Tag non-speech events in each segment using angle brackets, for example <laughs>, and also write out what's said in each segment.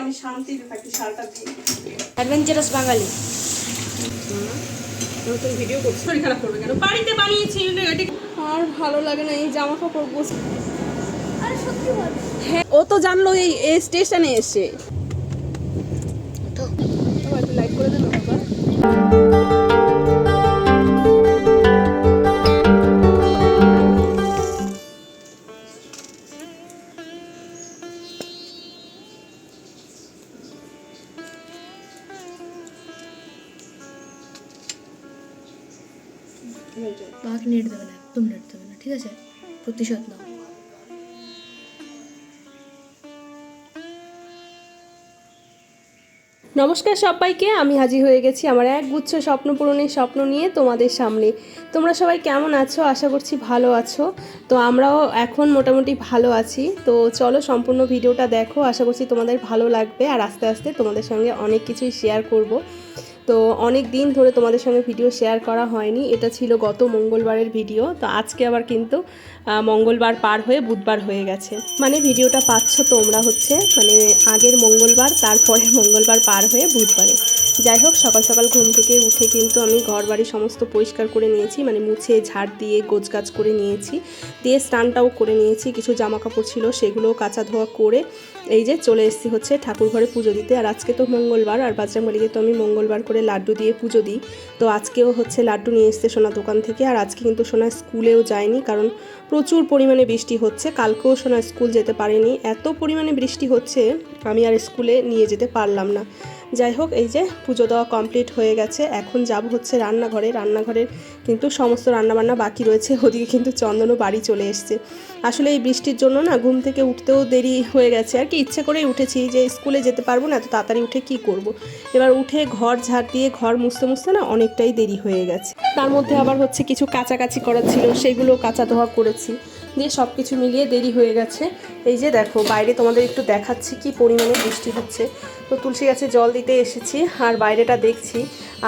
আমি শান্তিতে থাকি সারাটা দিন অ্যাডভেঞ্চারাস বাঙালি। নতুন ভিডিও করছি। শরীর খারাপ করবে কেন? বাড়িতে বানিয়েছি আর ভালো লাগে না এই জামা কাপড় বস হ্যাঁ ও তো জানলো এই এই স্টেশনে এসে। নমস্কার সবাইকে, আমি হাজির হয়ে গেছি আমার এক গুচ্ছ স্বপ্ন পূরণের স্বপ্ন নিয়ে তোমাদের সামনে। তোমরা সবাই কেমন আছো? আশা করছি ভালো আছো। তো আমরাও এখন মোটামুটি ভালো আছি। তো চলো সম্পূর্ণ ভিডিওটা দেখো, আশা করছি তোমাদের ভালো লাগবে। আর আস্তে আস্তে তোমাদের সঙ্গে অনেক কিছুই শেয়ার করব। তো অনেক দিন ধরে তোমাদের সঙ্গে ভিডিও শেয়ার করা হয়নি। এটা ছিল গত মঙ্গলবারের ভিডিও তো আজকে আবার কিন্তু মঙ্গলবার পার হয়ে বুধবার হয়ে গেছে। মানে ভিডিওটা পাচ্ছ তোমরা হচ্ছে মানে আগের মঙ্গলবার, তারপরে <laughs> মঙ্গলবার পার হয়ে বুধবারে। যাই হোক, সকাল সকাল ঘুম থেকে উঠে কিন্তু আমি ঘর বাড়ি সমস্ত পরিষ্কার করে নিয়েছি মানে মুছে, ঝাড় দিয়ে, গোছগাছ করে নিয়েছি, দিয়ে স্নানটাও করে নিয়েছি, কিছু জামা কাপড় ছিল সেগুলোও কাচা ধোয়া করে এই যে চলে এসেছি হচ্ছে ঠাকুর ঘরে পুজো দিতে। আর আজকে তো মঙ্গলবার, আর বাজরাংবাড়িতে তো আমি মঙ্গলবার করে লাড্ডু দিয়ে পুজো দিই। তো আজকেও হচ্ছে লাড্ডু নিয়ে এসছে সোনা দোকান থেকে, আর আজকে কিন্তু সোনা স্কুলেও যায়নি, কারণ প্রচুর পরিমাণে বৃষ্টি হচ্ছে। কালকেও সোনা স্কুল যেতে পারেনি। এত পরিমাণে বৃষ্টি হচ্ছে, আমি আর স্কুলে নিয়ে যেতে পারলাম না। যাই হোক, এই যে পুজো দেওয়া কমপ্লিট হয়ে গেছে। এখন যাব হচ্ছে রান্নাঘরে। রান্নাঘরের কিন্তু সমস্ত রান্নাবান্না বাকি রয়েছে। ওদিকে কিন্তু চন্দনও বাড়ি চলে এসছে। আসলে এই বৃষ্টির জন্য না ঘুম থেকে উঠতেও দেরি হয়ে গেছে। আর কি, ইচ্ছে করেই উঠেছি যে স্কুলে যেতে পারব না, এত তাড়াতাড়ি উঠে কি করব। এবার উঠে ঘর ঝাড় দিয়ে ঘর মুছতে মুছতে না অনেকটাই দেরি হয়ে গেছে। তার মধ্যে আবার হচ্ছে কিছু কাচাকাচি করার ছিল, সেগুলো কাঁচা ধোয়া করেছি। দিয়ে সব কিছু মিলিয়ে দেরি হয়ে গেছে। এই যে দেখো, বাইরে তোমাদের একটু দেখাচ্ছি কি পরিমাণে বৃষ্টি হচ্ছে। তো তুলসী গাছে জল দিতে এসেছি আর বাইরেটা দেখছি।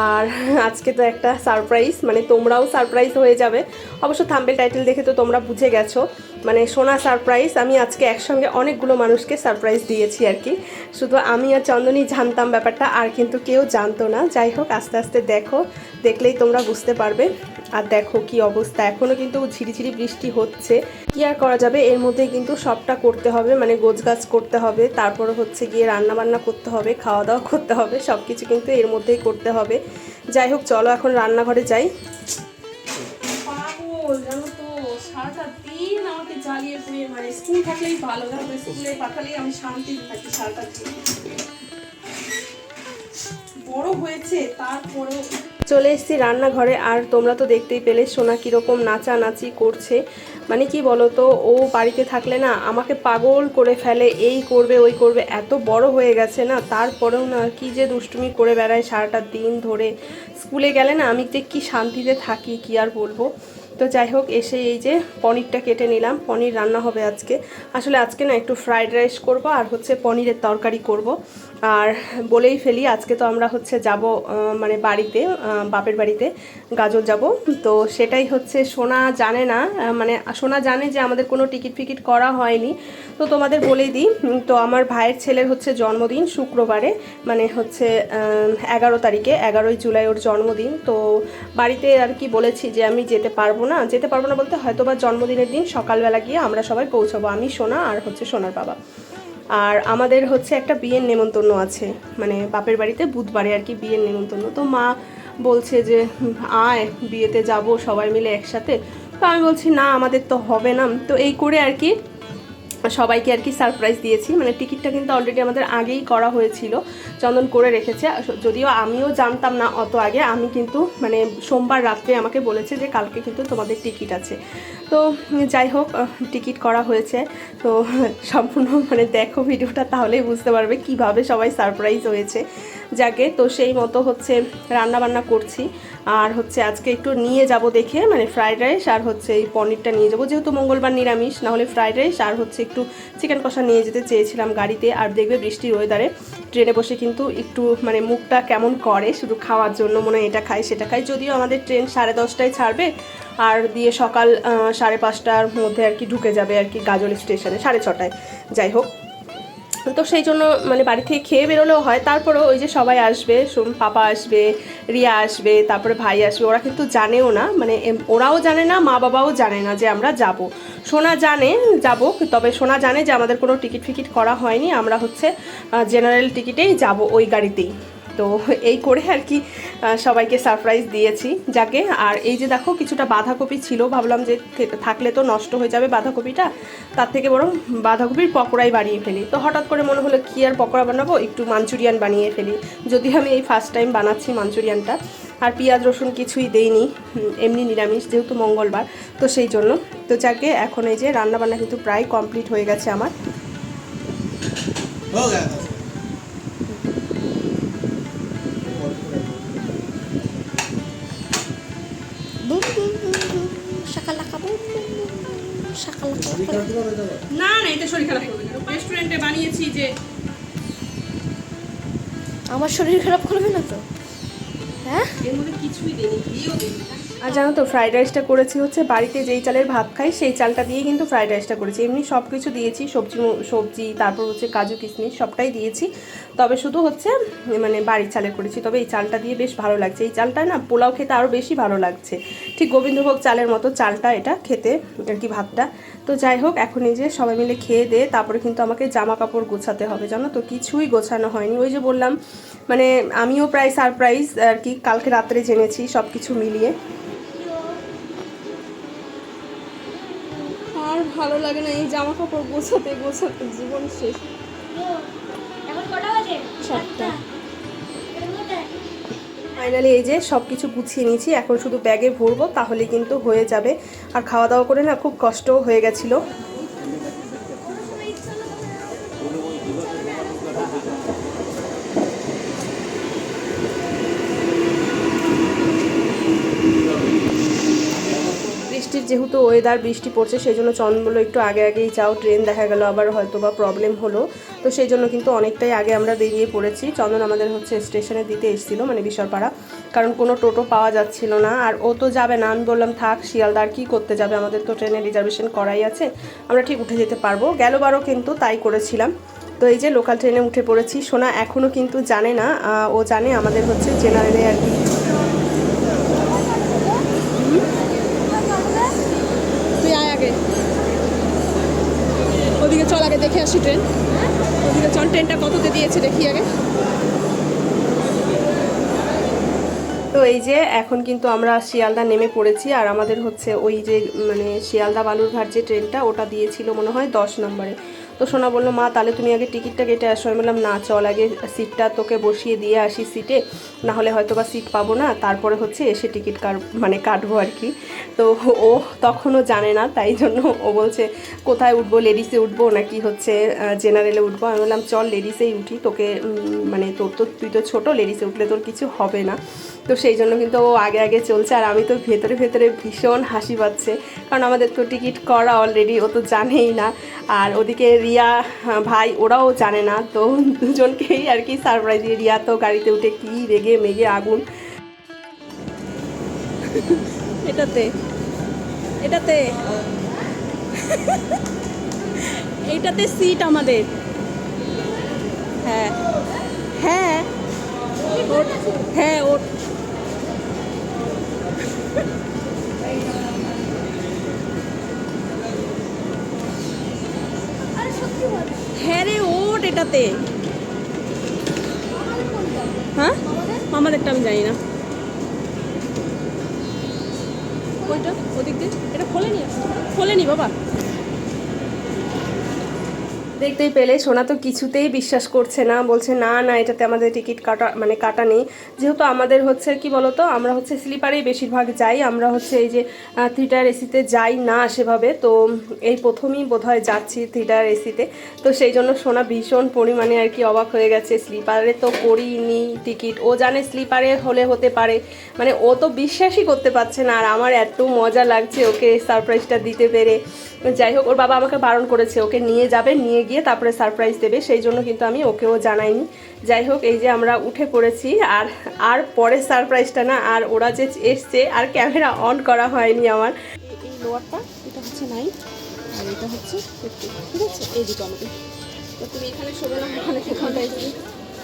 আর আজকে তো একটা সারপ্রাইজ মানে তোমরাও সারপ্রাইজ হয়ে যাবে। অবশ্য থাম্বেল টাইটেল দেখে তো তোমরা বুঝে গেছো। মানে সোনা সারপ্রাইজ আমি আজকে একসঙ্গে অনেকগুলো মানুষকে সারপ্রাইজ দিয়েছি আর কি। শুধু আমি আর চন্দনই জানতাম ব্যাপারটা, আর কিন্তু কেউ জানতো না। যাই হোক, আস্তে আস্তে দেখো, দেখলেই তোমরা বুঝতে পারবে। আর দেখো কি অবস্থা। এখনও কিন্তু ঝিরিঝিরি বৃষ্টি হচ্ছে। কি আর করা যাবে? এর মধ্যে কিন্তু সবটা করতে হবে মানে গোছগাছ করতে হবে, তারপরে হচ্ছে গিয়ে রান্না বান্না করতে হবে খাওয়া দাওয়া করতে হবে সব কিছু কিন্তু এর মধ্যেই করতে হবে। যাই হোক, চলো এখন রান্নাঘরে যাই। জানো তো, সারাটা জ্বালিয়ে পুড়িয়ে মানে স্কুল থাকলেই ভালো। জানো স্কুলে পাঠালেই আমি শান্তি থাকি সারাটা বড় হয়েছে, তারপরেও চলে এসেছি রান্নাঘরে। আর তোমরা তো দেখতেই পেলে, সোনা কীরকম নাচানাচি করছে। মানে কি তো ও বাড়িতে থাকলে না, আমাকে পাগল করে ফেলে, এই করবে, ওই করবে, এত বড় হয়ে গেছে না। তারপরেও না, কি যে দুষ্টুমি করে বেড়ায় সারাটা দিন ধরে। স্কুলে গেলে না, আমি যে কি শান্তিতে থাকি, কি আর বলব? তো যাই হোক, এসে এই যে পনিরটা কেটে নিলাম। পনির রান্না হবে আজকে। আসলে আজকে না একটু ফ্রাইড রাইস করব আর হচ্ছে পনিরের তরকারি করব। আর বলেই ফেলি, আজকে তো আমরা হচ্ছে যাব মানে বাড়িতে বাপের বাড়িতে গাজর যাব। তো সেটাই হচ্ছে সোনা জানে না মানে সোনা জানে যে আমাদের কোনো টিকিট ফিকিট করা হয়নি। তো তোমাদের বলেই দিই তো আমার ভাইয়ের ছেলের হচ্ছে জন্মদিন শুক্রবারে মানে হচ্ছে এগারো তারিখে, এগারোই জুলাই ওর জন্মদিন। তো বাড়িতে আর কি বলেছি যে আমি যেতে পারব না, যেতে পারব না বলতে হয়তো বা জন্মদিনের দিন সকালবেলা গিয়ে আমরা সবাই পৌঁছাবো। আমি সোনা আর হচ্ছে সোনার বাবা। আর আমাদের হচ্ছে একটা বিয়ের নেমন্তন্ন আছে। মানে বাপের বাড়িতে বুধবারে আর কি বিয়ের নেমন্তন্ন। তো মা বলছে যে আয়, বিয়েতে যাব সবাই মিলে একসাথে। তো আমি বলছি, না, আমাদের তো হবে না। তো এই করে আর কি সবাইকে আর কি সারপ্রাইজ দিয়েছি। মানে টিকিটটা কিন্তু অলরেডি আমাদের আগেই করা হয়েছিল, চন্দন করে রেখেছে। যদিও আমিও জানতাম না অত আগে, আমি কিন্তু মানে সোমবার রাত্রে আমাকে বলেছে যে কালকে কিন্তু তোমাদের টিকিট আছে। তো যাই হোক টিকিট করা হয়েছে। তো সম্পূর্ণ মানে দেখো ভিডিওটা তাহলেই বুঝতে পারবে কীভাবে সবাই সারপ্রাইজ হয়েছে। যাকে তো সেই মতো হচ্ছে রান্না বান্না করছি। আর হচ্ছে আজকে একটু নিয়ে যাব দেখে মানে ফ্রাইড রাইস আর হচ্ছে এই পনিরটা নিয়ে যাব। যেহেতু মঙ্গলবার নিরামিষ, না হলে ফ্রাইড রাইস আর হচ্ছে একটু চিকেন কষা নিয়ে যেতে চেয়েছিলাম গাড়িতে। আর দেখবে বৃষ্টির ওয়েদারে ট্রেনে বসে কিন্তু একটু মানে মুখটা কেমন করে, শুধু খাওয়ার জন্য মনে হয় এটা খাই সেটা খাই যদিও আমাদের ট্রেন সাড়ে দশটায় ছাড়বে, আর দিয়ে সকাল সাড়ে পাঁচটার মধ্যে আর কি ঢুকে যাবে আর কি গাজল স্টেশনে সাড়ে ছটায়। যাই হোক তো সেই জন্য মানে বাড়ি থেকে খেয়ে বেরোলেও হয়। তারপরেও ওই যে সবাই আসবে পাপা আসবে, রিয়া আসবে, তারপরে ভাই আসবে, ওরা কিন্তু জানেও না। মানে ওরাও জানে না, মা বাবাও জানে না যে আমরা যাব। সোনা জানে যাব, তবে সোনা জানে যে আমাদের কোনো টিকিট ফিকিট করা হয়নি। আমরা হচ্ছে জেনারেল টিকিটেই যাব ওই গাড়িতেই। তো এই করে আর কি সবাইকে সারপ্রাইজ দিয়েছি। যাকে, আর এই যে দেখো, কিছুটা বাঁধাকপি ছিল, ভাবলাম যে থাকলে তো নষ্ট হয়ে যাবে বাঁধাকপিটা। তার থেকে বরং বাঁধাকপির পকোড়াই বানিয়ে ফেলি। তো হঠাৎ করে মনে হলো, কি আর পকোড়া বানাবো? একটু মাঞ্চুরিয়ান বানিয়ে ফেলি। যদি আমি এই ফার্স্ট টাইম বানাচ্ছি মাঞ্চুরিয়ানটা, আর পেঁয়াজ, রসুন কিছুই দেইনি। এমনি নিরামিষ, যেহেতু মঙ্গলবার, তো সেই জন্য। তো যাকে, এখন এই যে রান্নাবান্না কিন্তু প্রায় কমপ্লিট হয়ে গেছে আমার। না না এতে শরীর খারাপ করবে না। রেস্টুরেন্টে বানিয়েছি যে আমার শরীর খারাপ করবে না তো? হ্যাঁ? এর মধ্যে কিছুই দেয়নি ঘিও দেয়নি। আর জানো তো ফ্রাইড রাইসটা করেছি হচ্ছে বাড়িতে যেই চালের ভাত খাই, সেই চালটা দিয়ে কিন্তু ফ্রাইড রাইসটা করেছি। এমনি সব কিছু দিয়েছি, সবজি সবজি, তারপর হচ্ছে কাজু কিশমিশ সবটাই দিয়েছি। তবে শুধু হচ্ছে মানে বাড়ির চালে করেছি। তবে এই চালটা দিয়ে বেশ ভালো লাগছে। এই চালটা না, পোলাও খেতে আরও বেশি ভালো লাগছে। ঠিক গোবিন্দভোগ চালের মতো চালটা এটা খেতে, আর কি ভাতটা। তো যাই হোক, এখন এই যে সবাই মিলে খেয়ে দিয়ে তারপরে কিন্তু আমাকে জামা কাপড় গোছাতে হবে। জানো তো, কিছুই গোছানো হয়নি। ওই যে বললাম মানে আমিও প্রায় সারপ্রাইজ আর কি কালকে রাত্রে জেনেছি সব কিছু মিলিয়ে। ভালো লাগে না এই জামা কাপড় গোছাতে গোছাতে জীবন শেষ। সাতটা। ফাইনালি এই যে সব কিছু গুছিয়ে নিয়েছি এখন শুধু ব্যাগে ভরবো তাহলে কিন্তু হয়ে যাবে। আর খাওয়া দাওয়া করে না খুব কষ্টও হয়ে গেছিল। যেহেতু ওয়েদার বৃষ্টি পড়ছে সেই জন্য চন্দন বলল একটু আগে আগেই, যাও ট্রেন দেখা গেল, আবার হয়তো বা প্রবলেম হলো। তো সেই জন্য কিন্তু অনেকটাই আগে আমরা বেরিয়ে পড়েছি। চন্দন আমাদের হচ্ছে স্টেশনে দিতে এসেছিল মানে বিশরপাড়া কারণ কোনো টোটো পাওয়া যাচ্ছিল না, আর ও তো যাবে না। আমি বললাম, থাক, শিয়ালদা আর কী করতে যাবে? আমাদের তো ট্রেনে রিজার্ভেশন করাই আছে। আমরা ঠিক উঠে যেতে পারব। গেলবারও কিন্তু তাই করেছিলাম। তো এই যে লোকাল ট্রেনে উঠে পড়েছি। সোনা এখনও কিন্তু জানে না ও জানে আমাদের হচ্ছে জেনারেলে আর কি তুই আয় আগে ওদিকে চল আগে দেখে আসি ট্রেন। ওদিকে চল ট্রেনটা কততে দিয়েছে দেখি আগে। তো এই যে এখন কিন্তু আমরা শিয়ালদা নেমে পড়েছি, আর আমাদের হচ্ছে ওই যে মানে শিয়ালদা বালুরঘাট যে ট্রেনটা, ওটা দিয়েছিল মনে হয় দশ নম্বরে। তো সোনা বলল, মা, তাহলে তুমি আগে টিকিটটা কেটে আসো। আমি বললাম, না, চল আগে সিটটা তোকে বসিয়ে দিয়ে আসি সিটে। না হলে হয়তো বা সিট পাবো না। তারপরে হচ্ছে এসে টিকিট কাট মানে কাটবো আর কি। তো ও তখনও জানে না, তাই জন্য ও বলছে, কোথায় উঠবো? লেডিসে উঠবো নাকি হচ্ছে জেনারেলে উঠবো? আমি বললাম, চল লেডিসেই উঠি। তোকে মানে তোর তো, তুই তো ছোটো, লেডিসে উঠলে তোর কিছু হবে না। তো সেই জন্য কিন্তু ও আগে আগে চলছে আর আমি তো ভেতরে ভেতরে ভীষণ হাসি পাচ্ছে। কারণ আমাদের তো টিকিট করা অলরেডি ও তো জানেই না। আর ওদিকে রিয়া ভাই, ওরাও জানে না। তো দুজনকেই আর কি সারপ্রাইজ দিয়ে, রিয়া তো গাড়িতে উঠে কি রেগে মেগে আগুন। এটাতে এটাতে। এটাতে সিট আমাদের। হ্যাঁ। হ্যাঁ হ্যাঁ ওট রে এটাতে? হ্যাঁ? আমাদেরটা আমি জানি না। ওইটা ওদিক দিয়ে? এটা খোলেনি? খোলেনি বাবা। দেখতেই পেলে, সোনা তো কিছুতেই বিশ্বাস করছে না, বলছে, না না, এটাতে আমাদের টিকিট কাটা মানে কাটা নেই। যেহেতু আমাদের হচ্ছে, কি বলতো, আমরা হচ্ছে স্লিপারেই বেশিরভাগ যাই, আমরা হচ্ছে এই যে থিয়েটার এসিতে যাই না সেভাবে, তো এই প্রথমেই বোধহয় যাচ্ছি থিয়েটার এসিতে। তো সেই জন্য সোনা ভীষণ পরিমাণে আর কি অবাক হয়ে গেছে, স্লিপারে তো করিনি টিকিট। ও জানে স্লিপারে হলে হতে পারে মানে ও তো বিশ্বাসই করতে পারছে না, আর আমার এত মজা লাগছে ওকে সারপ্রাইজটা দিতে পেরে। যাই হোক, ওর বাবা আমাকে বারণ করেছে, ওকে নিয়ে যাবে, নিয়ে গিয়ে তারপরে সারপ্রাইজ দেবে, সেই জন্য কিন্তু আমি ওকেও জানাইনি। যাই হোক, এই যে আমরা উঠে পড়েছি, আর আর পরে সারপ্রাইজটা না, আর ওরা যে এসছে, আর ক্যামেরা অন করা হয়নি আমার। এটা হচ্ছে নাই এটা হচ্ছে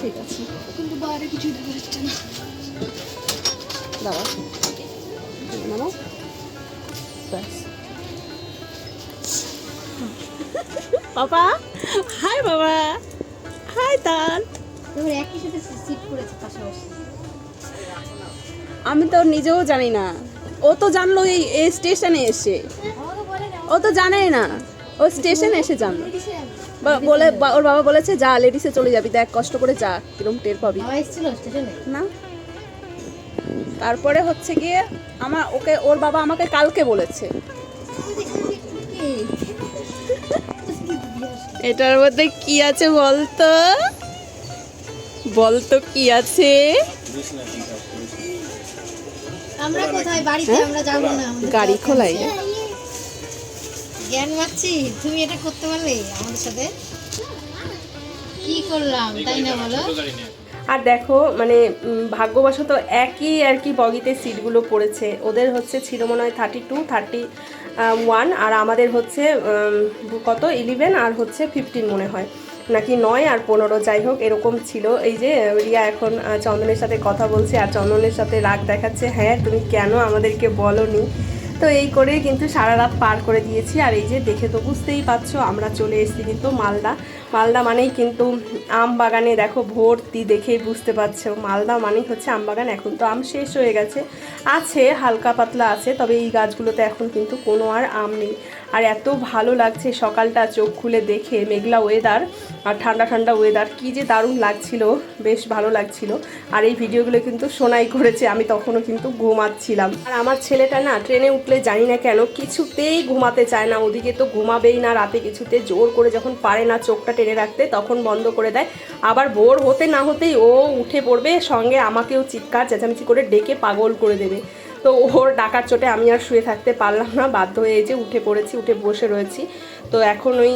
ঠিক আছে? কিন্তু বাইরে কিছু দেখা যাচ্ছে না। বাবা হাই বাবা। হাই তান একই সাথে সিট করেছে পাশাপাশি। আমি তো নিজেও জানি না। ও তো জানলো এই এই স্টেশনে এসে। ও তো জানেই না। ও স্টেশনে এসে জানলো। বলে ওর বাবা বলেছে যা লেডিসে চলে যাবি। দেখ কষ্ট করে যা কিরম টের পাবি। না। তারপরে হচ্ছে গিয়ে আমার ওকে ওর বাবা আমাকে কালকে বলেছে। এটার মধ্যে কি আছে বলতো? বলতো কি আছে? আমরা কোথায়? বাড়িতে আমরা যাব না গাড়ি খোলাই। জ্ঞান মারছি তুমি এটা করতে পারলে আমাদের সাথে? কি করলাম তাই না বলো? আর দেখো মানে ভাগ্যবশত একই আর কি বগিতে সিটগুলো পড়েছে। ওদের হচ্ছে ছিল মনে হয় থার্টি টু থার্টি ওয়ান আর আমাদের হচ্ছে কত? ইলেভেন আর হচ্ছে ফিফটিন মনে হয়। নাকি নয় আর পনেরো? যাই হোক, এরকম ছিল। এই যে, রিয়া এখন চন্দনের সাথে কথা বলছে, আর চন্দনের সাথে রাগ দেখাচ্ছে। হ্যাঁ তুমি কেন আমাদেরকে বলনি? তো এই করে কিন্তু সারা রাত পার করে দিয়েছি। আর এই যে, দেখে তো বুঝতেই পারছ, আমরা চলে এসেছি কিন্তু মালদা। মালদা মানেই কিন্তু আম বাগানে দেখো ভর্তি দেখেই বুঝতে পারছ। মালদা মানেই হচ্ছে আম বাগান, এখন তো আম শেষ হয়ে গেছে। আছে, হালকা পাতলা আছে, তবে এই গাছগুলোতে এখন কিন্তু কোনো আর আম নেই। আর এত ভালো লাগছে সকালটা, চোখ খুলে দেখে, মেঘলা ওয়েদার আর ঠান্ডা ঠান্ডা ওয়েদার কি যে দারুণ লাগছিল, বেশ ভালো লাগছিল। আর এই ভিডিওগুলো কিন্তু সোনাই করেছে, আমি তখনও কিন্তু ঘুমাচ্ছিলাম। আর আমার ছেলেটা না ট্রেনে উঠলে জানি না কেন, কিছুতেই ঘুমাতে চায় না। ওদিকে তো ঘুমাবেই না, রাতে কিছুতে জোর করে যখন পারে না চোখটা টেনে রাখতে, তখন বন্ধ করে দেয়। আবার বোর হতে না হতেই ও উঠে পড়বে, সঙ্গে আমাকেও চিৎকার, চেঁচামেচি করে ডেকে পাগল করে দেবে। তো ওর ডাকার চোটে আমি আর শুয়ে থাকতে পারলাম না। বাধ্য হয়ে যে উঠে পড়েছি, উঠে বসে রয়েছি। তো এখন ওই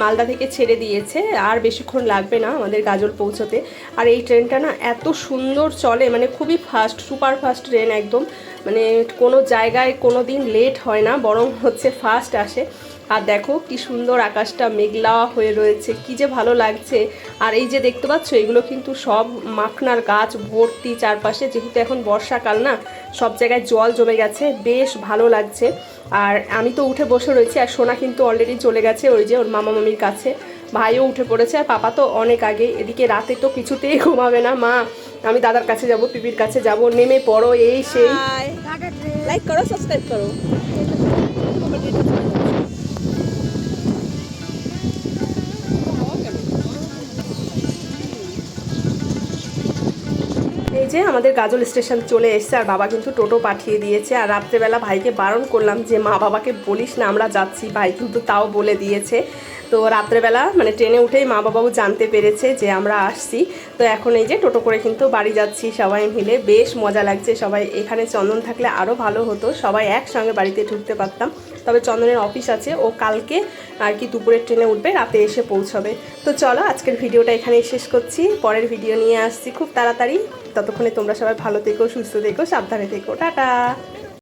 মালদা থেকে ছেড়ে দিয়েছে। আর বেশিক্ষণ লাগবে না আমাদের গাজল পৌঁছতে। আর এই ট্রেনটা না এত সুন্দর চলে মানে খুবই ফাস্ট সুপার ফাস্ট ট্রেন একদম। মানে কোনো জায়গায় কোনো দিন লেট হয় না, বরং হচ্ছে ফাস্ট আসে। আর দেখো কি সুন্দর আকাশটা মেঘলা হয়ে রয়েছে কি যে ভালো লাগছে আর এই যে দেখতে পাচ্ছ এগুলো কিন্তু সব মাখনার গাছ ভর্তি চারপাশে যেহেতু এখন বর্ষাকাল না সব জায়গায় জল জমে গেছে বেশ ভালো লাগছে আর আমি তো উঠে বসে রয়েছি আর সোনা কিন্তু অলরেডি চলে গেছে ওই যে ওর মামা মামির কাছে ভাইও উঠে পড়েছে আর পাপা তো অনেক আগে এদিকে রাতে তো কিছুতেই ঘুমাবে না মা আমি দাদার কাছে যাব পিপির কাছে যাব নেমে পড়ো এই সেই লাইক করো সাবস্ক্রাইব করো যে আমাদের গাজল স্টেশন চলে এসেছে আর বাবা কিন্তু টোটো পাঠিয়ে দিয়েছে। আর রাত্রেবেলা ভাইকে বারণ করলাম যে, মা, বাবাকে বলিস না, আমরা যাচ্ছি। ভাই কিন্তু তাও বলে দিয়েছে। তো রাত্রেবেলা মানে ট্রেনে উঠেই মা বাবাও জানতে পেরেছে যে, আমরা আসছি। তো এখন এই যে টোটো করে কিন্তু বাড়ি যাচ্ছি সবাই মিলে। বেশ মজা লাগছে সবাই। এখানে চন্দন থাকলে আরও ভালো হতো। সবাই একসঙ্গে বাড়িতে ঢুকতে পারতাম। তবে চন্দনের অফিস আছে, ও কালকে আর কি দুপুরের ট্রেনে উঠবে, রাতে এসে পৌঁছবে। তো চলো, আজকের ভিডিওটা এখানেই শেষ করছি। পরের ভিডিও নিয়ে আসছি খুব তাড়াতাড়ি। ততক্ষণে তোমরা সবাই ভালো থেকো, সুস্থ থেকো, সাবধানে থেকো। টাটা!